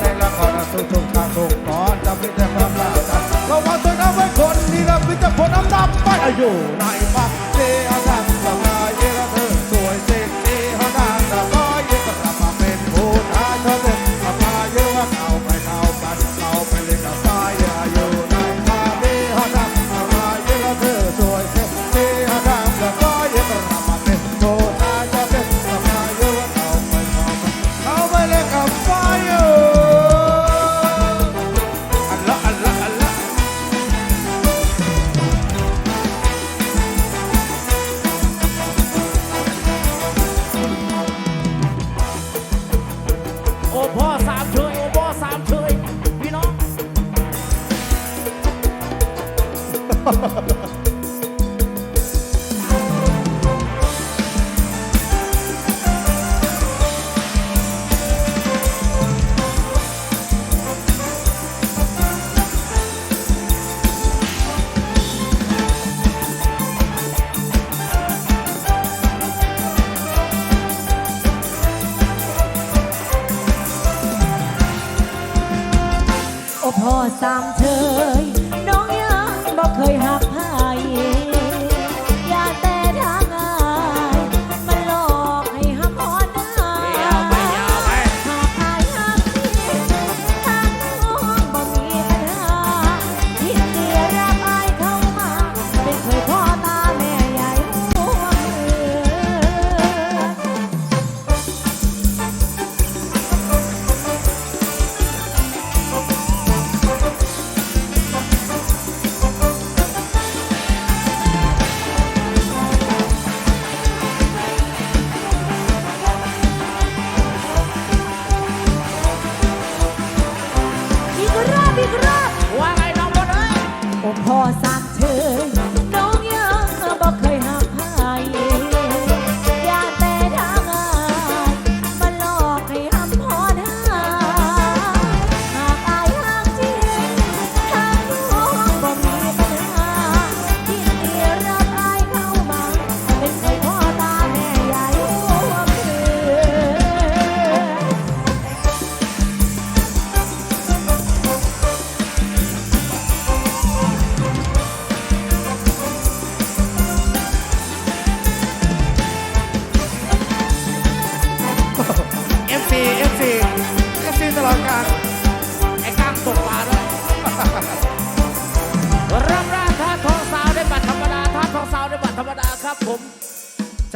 ในละครสุขทาสุขก่อนจะพิจต่ควารลาดเรามาตัวน้ำไว้คนนี่เราพิจารณาดำดำไปอยู่ในบ้า อ้พ่อสามเฉยโอ้พ่อสามเฉยพี่น้อ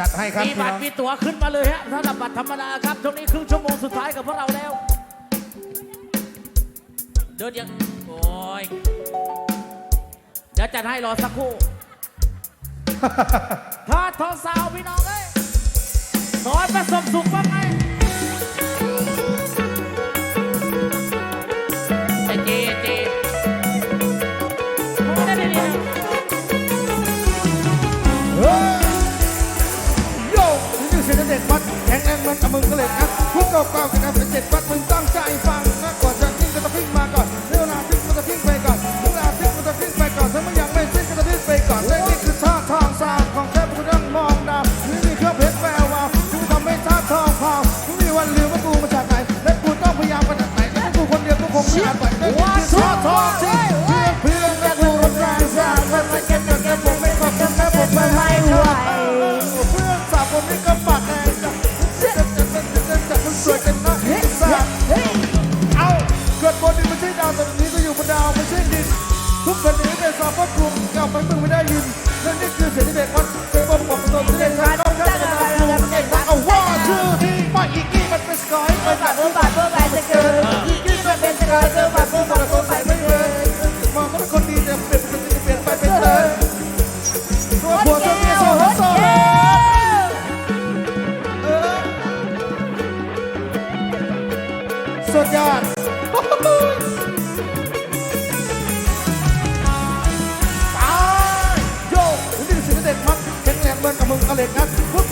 จัดให้ครับมีบัตรมีตั๋วขึ้นมาเลยฮะสำหรับบัตรธรรมดาครับช่วงนี้ครึ่งชั่วโมงสุดท้ายกับพวกเราแล้ว เดินยังโอ้ยเดี๋ยวจัดให้รอสักครู่ทอดทองสาวพี่น้องเอ้ยขอให้ประสบสุขบ้างไหม กับมึงก็เลยครับพวกเก่าๆกับการเป็เจ็ดวัดมึงต้องใจฟัง ไปมึงไม่ได้ยินนั่นนี่คือเสียงที่เด็กมัน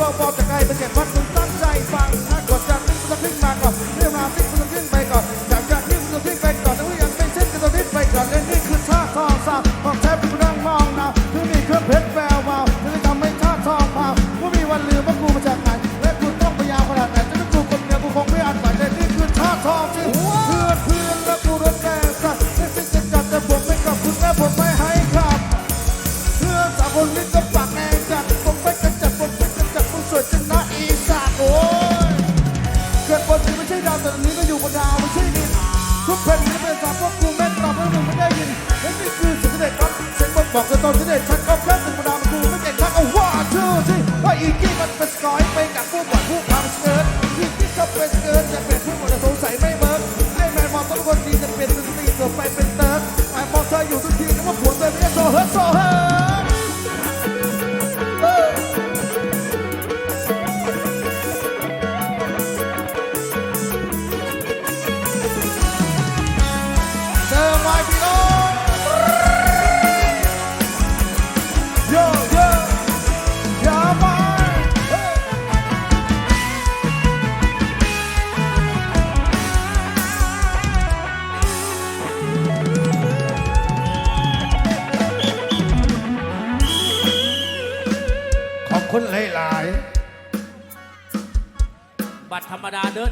เราพอจะไกลเป็นเสียงวัดคุณตั้งใจฟังถ้ากดจากนี้มันจะขึ้นมาก่อนเรื่องราวที่มันจะขึ้นไปก่อนอยากจากนี้มันจะขึ้นไปก่อนแต่ว่ายังเป็นเช่นกันตัวนี้ไปก่อนเล่นนี่คือท่าทองสาวของแท้ผู้นั่งมองนะที่มีเครื่องเพชรแฝง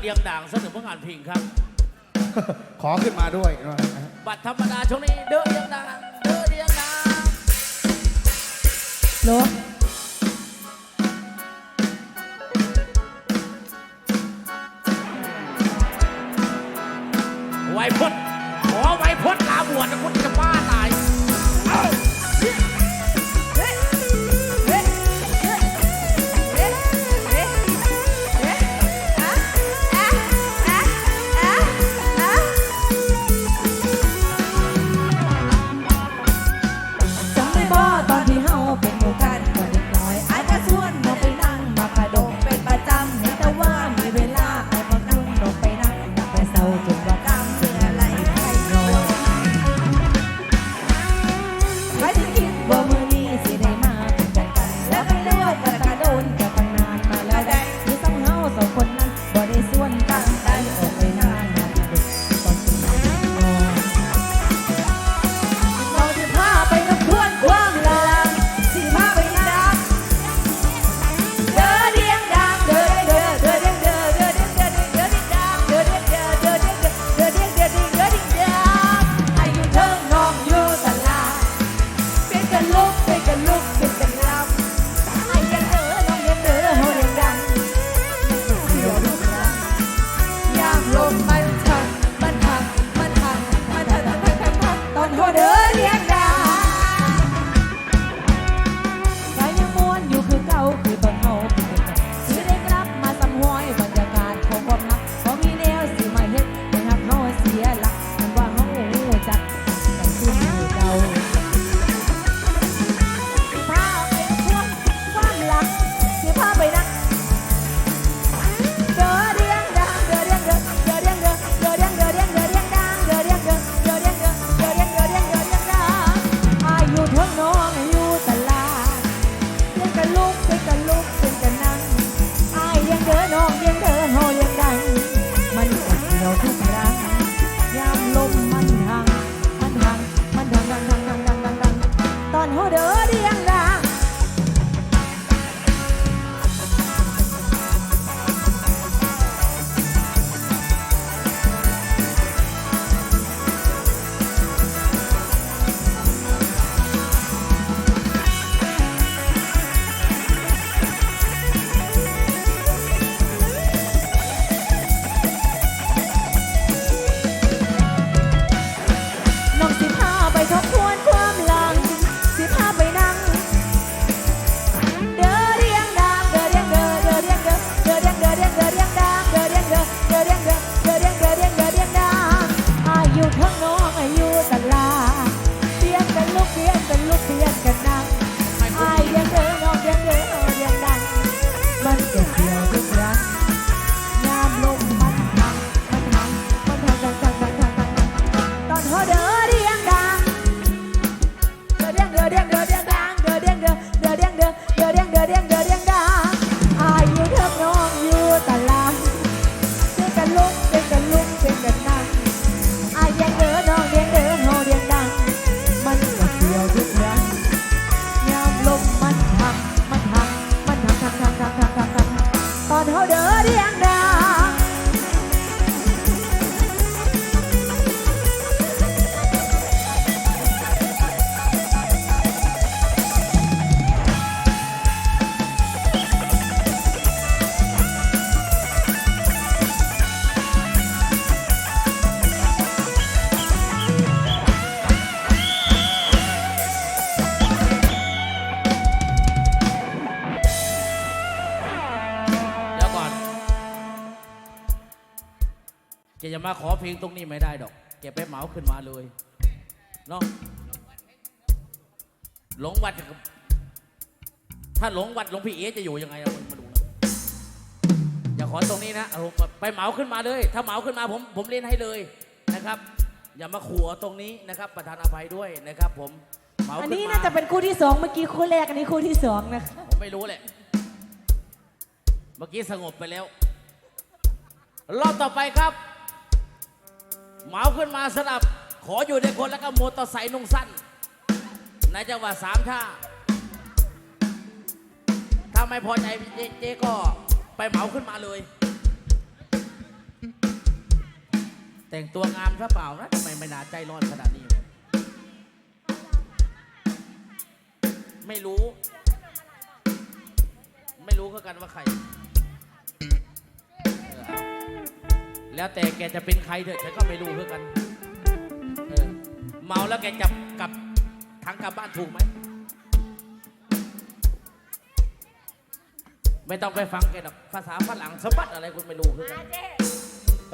เรียมด่างเสนอพระงานพิงครับ ขอขึ้นมาด้วยบัตรธรรมดาช่วงนี้เด้อเรียงด่างเด้อเรียงด่างโลไวพดขอไวพดลาบวชนะคุณจะบ้าตาย Yeah. มาขอเพลงตรงนี้ไม่ได้ดอกแกไปเหมาขึ้นมาเลยเนาะหลงวัดกับถ้าหลงวัดหลวงพี่เอ๋จะอยู่ยังไงเรามาดูนะอย่าขอตรงนี้นะเอาไปเหมาขึ้นมาเลย ถ้าเหมาขึ้นมาผมผมเล่นให้เลยนะครับ อย่ามาขัวตรงนี้นะครับ ประธานอภัยด้วยนะครับ ผมเหมาอันขึ้นนี้มาน่าจะเป็นคู่ที่สองเมื่อกี้คู่แรกอันนี้คู่ที่สองนะคะผมไม่รู้แหละ เมื่อกี้สงบไปแล้ว รอบต่อไปครับ เหมาขึ้นมาสลับ ขออยู่ในคนแล้วก็มอเตอร์ไซค์นุ่งสั้น ในจังหวัดสามท่าถ้าไม่พอใจเจ๊เจ๊ก็ไปเหมาขึ้นมาเลย แต่งตัวงามซะเปล่านะทำไมไม่น่าใจร้อนขนาดนี้ ไม่รู้ ไม่รู้คือกันว่าใคร แล้วแต่แกจะเป็นใครเถอะฉันก็ไม่รู้คือกันเออเมาแล้วแกจะกลับทางกลับบ้านถูกไหม ไม่ต้องไปฟังแกหรอกภาษาฝรั่งสะบัดอะไรคุณไม่รู้คือกัน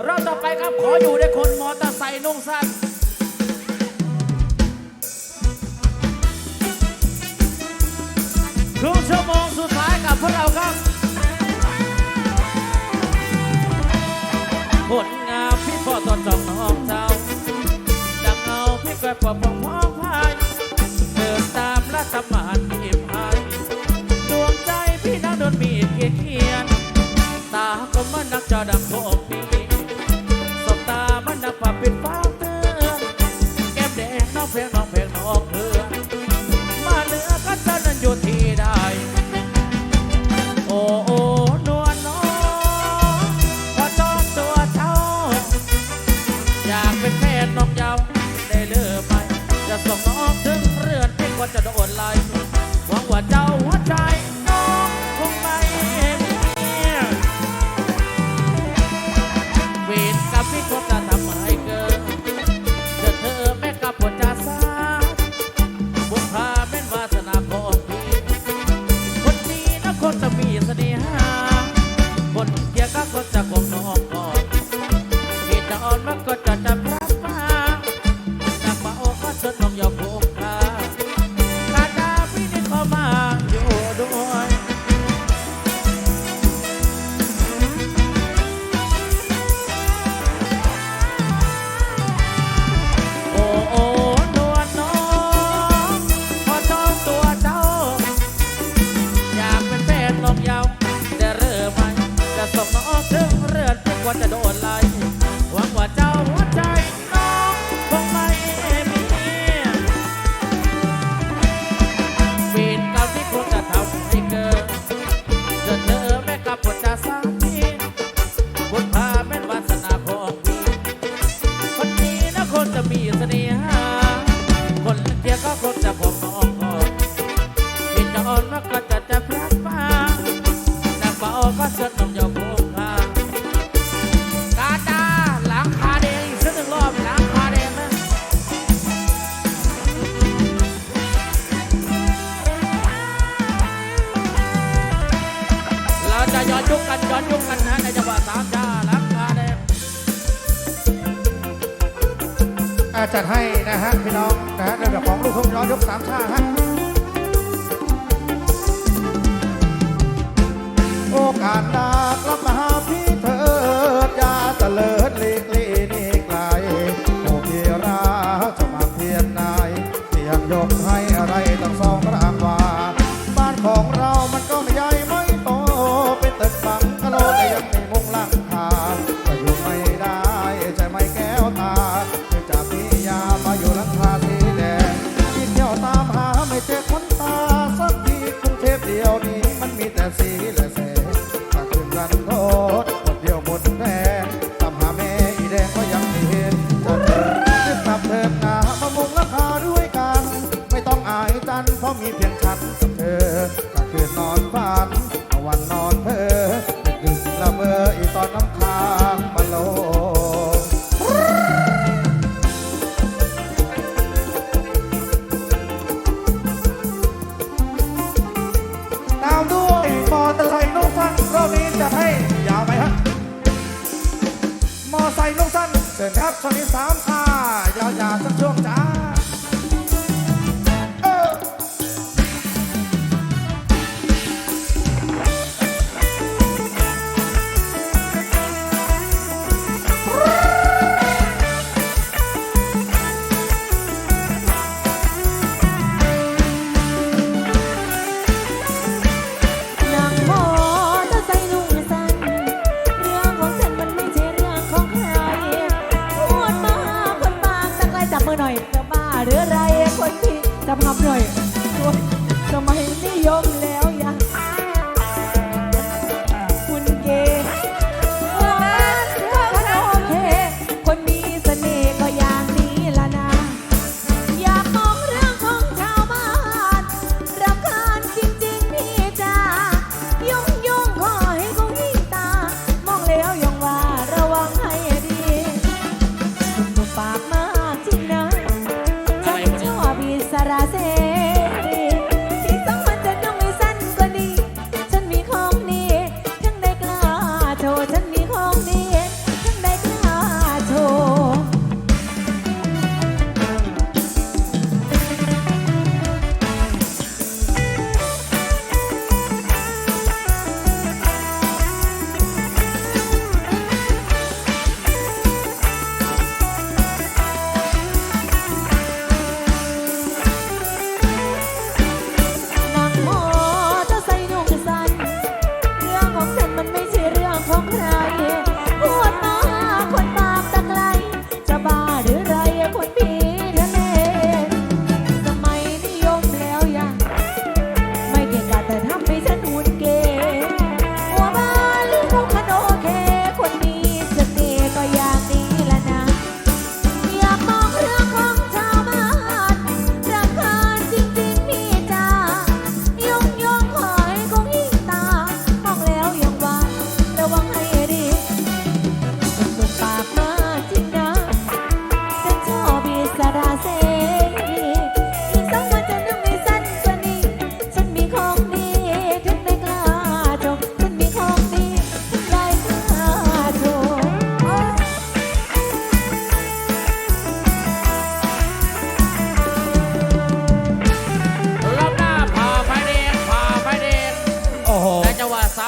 รอบต่อไปครับขออยู่ในคนมอเตอร์ไซค์นุ่งสั้นครึ่งชั่วโมงสุดท้ายกับพวกเราครับ กวปอบปองพ้องพายเดินตามรัฐบาลมีพายดวงใจพี่นักดนมีเกียรติเขียน ตาก็มันนักจอดำโคปีสบตามันนักป่าปิดฟ้าเตือนแก้มแดงน้องเพลงน้องเพลงน้องเพื่อ สดน้องยอมโบ มีเสน่หาคนเดียวก็คงจะพบ จัดให้นะฮะพี่น้องนะฮะในแบบของลูกทุ่งย้อนยกสามชาฮะโอกาสลากลับ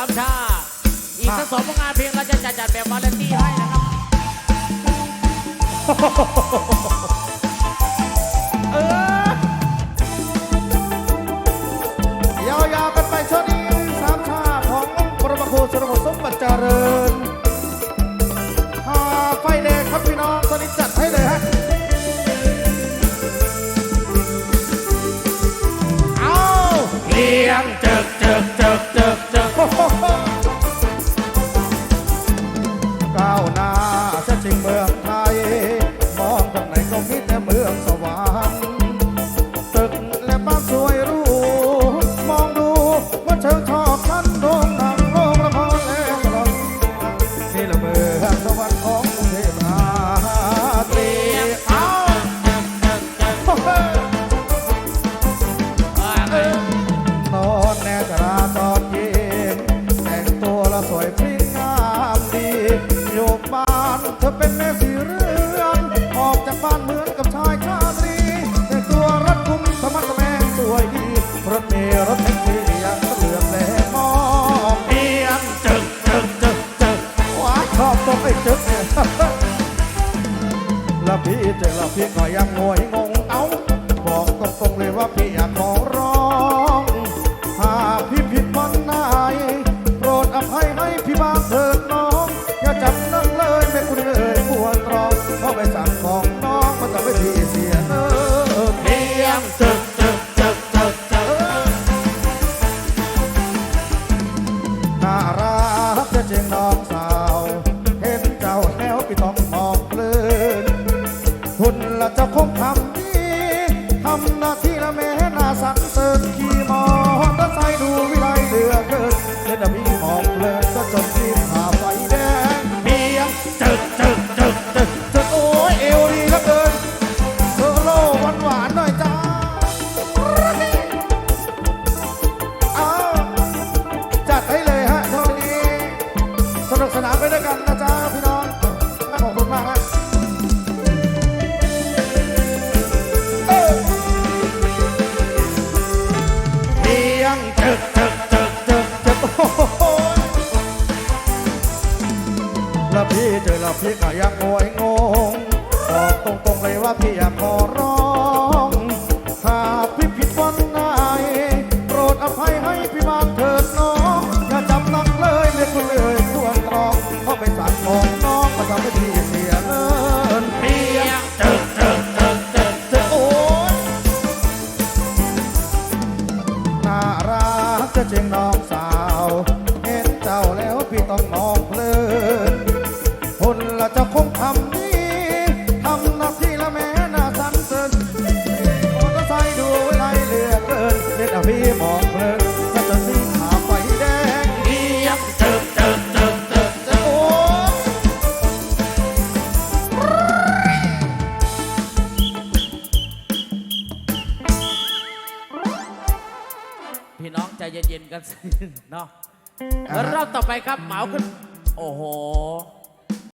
ามชา อีกสักสองผลงานเพลงเราจะจัดจัดแบบวาเลนตี้ให้นะครับ เออยาวๆกันไปช่วงนี้สามชาของปรมครูสุรพลสมบัติเจริญ copiar. นาะแล้วรอบต่อไปครับเหมาขึ้น